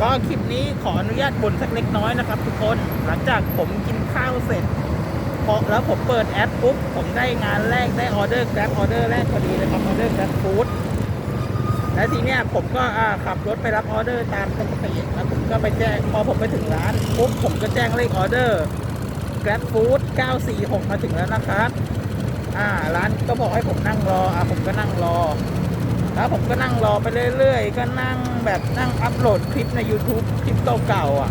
ก็คลิปนี้ขออนุญาตบ่นสักเล็กน้อยนะครับทุกคนหลังจากผมกินข้าวเสร็จพอแล้วผมเปิดแอปปุ๊บผมได้งานแรกได้ออเดอร์แกร็บออเดอร์แรกพอดีเลยครับออเดอร์แกร็บฟู้ดและทีเนี้ยผมก็ขับรถไปรับออเดอร์ตามปกติแล้วผมก็ไปแจ้งพอผมไปถึงร้านปุ๊บผมก็แจ้งเลขออเดอร์ Grab Food 946 มาถึงแล้วนะครับ อ่าร้านก็บอกให้ผมนั่งรออ่าผมก็นั่งรอ แล้วผมก็นั่งรอไปเรื่อยๆ ก็นั่งแบบนั่งอัพโหลดคลิปใน YouTube คลิปเก่าๆอะ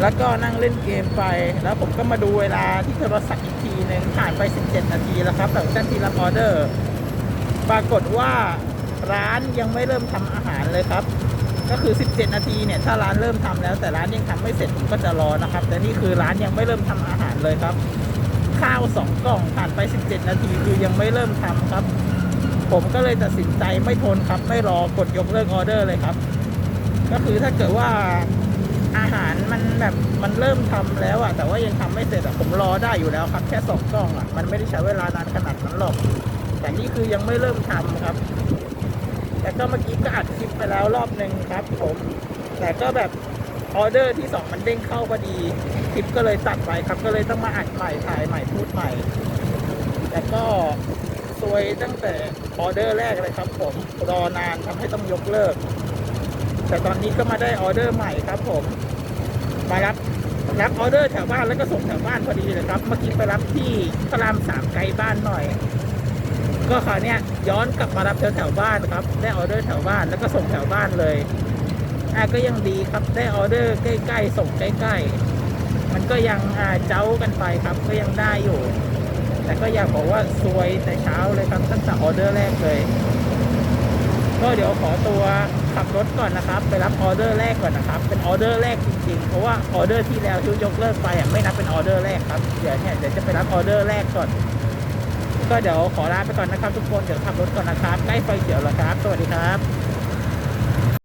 แล้วก็นั่งเล่นเกมไป แล้วผมก็มาดูเวลาที่โทรศัพท์อีกทีหนึ่งผ่านไป 17 นาทีแล้วครับหลังจากที่รับออเดอร์ ปรากฏว่าร้านยังไม่เริ่มทำอาหารเลยครับ ก็คือ 17 นาทีเนี่ย ถ้าร้านเริ่มทำแล้ว แต่ร้านยังทำไม่เสร็จผมก็จะรอนะครับ แต่นี่คือร้านยังไม่เริ่มทำอาหารเลยครับ ข้าวสองกล่องผ่านไป 17 นาทีคือยังไม่เริ่มทำครับ ผมก็เลยตัดสินใจไม่ทนครับ ไม่รอกดยกเลิกออเดอร์เลยครับ ก็คือถ้าเกิดว่าอาหารมันแบบมันเริ่มทำแล้วอะแต่ว่ายังทำไม่เสร็จอะผมรอได้อยู่แล้วครับแค่สองกล่องอะมันไม่ได้ใช้เวลานานขนาดนั้นหรอก แต่นี่คือยังไม่เริ่มทำครับ แต่ก็เมื่อกี้ก็อัดคลิปไปแล้วรอบหนึ่งครับ ผม แต่ก็แบบออเดอร์ที่สองมันเด้งเข้าพอดีคลิปก็เลยตัดไปครับ ก็เลยต้องมาอัดใหม่ถ่ายใหม่พูดใหม่แต่ก็ ซวยตั้งแต่ออเดอร์แรกเลยครับ ผมรอนานทำให้ต้องยกเลิก แต่ตอนนี้ก็มาได้ออเดอร์ใหม่ครับ ผม มารับรับออเดอร์แถวบ้านแล้วก็ส่งแถวบ้านพอดีเลยครับเมื่อกี้ไปรับที่พระรามสามไกลบ้านหน่อย ก็คราวเนี้ยย้อนกลับมารับแถวแถวบ้านครับ ได้ออเดอร์แถวบ้านแล้วก็ส่งแถวบ้านเลยอะก็ยังดีครับได้ออเดอร์ใกล้ๆส่งใกล้ๆมันก็ยังอ่าเจ้ากันไปครับก็ยังได้อยู่ แต่ก็อยากบอกว่าซวยแต่เช้าเลยครับตั้งแต่ออเดอร์แรกเลย ก็เดี๋ยวขอตัวขับรถก่อนนะครับ ไปรับออเดอร์แรกก่อนนะครับ เป็นออเดอร์แรกจริงๆ เพราะว่าออเดอร์ที่แล้วที่ยกเลิกไปไม่นับเป็นออเดอร์แรกครับ เดี๋ยวเนี่ยเดี๋ยวจะไปรับออเดอร์แรกก่อน ก็เดี๋ยวขอลาไปก่อนนะครับ ทุกคน เดี๋ยวขับรถก่อนนะครับ ใกล้ไฟเขียวแล้วครับ สวัสดีครับ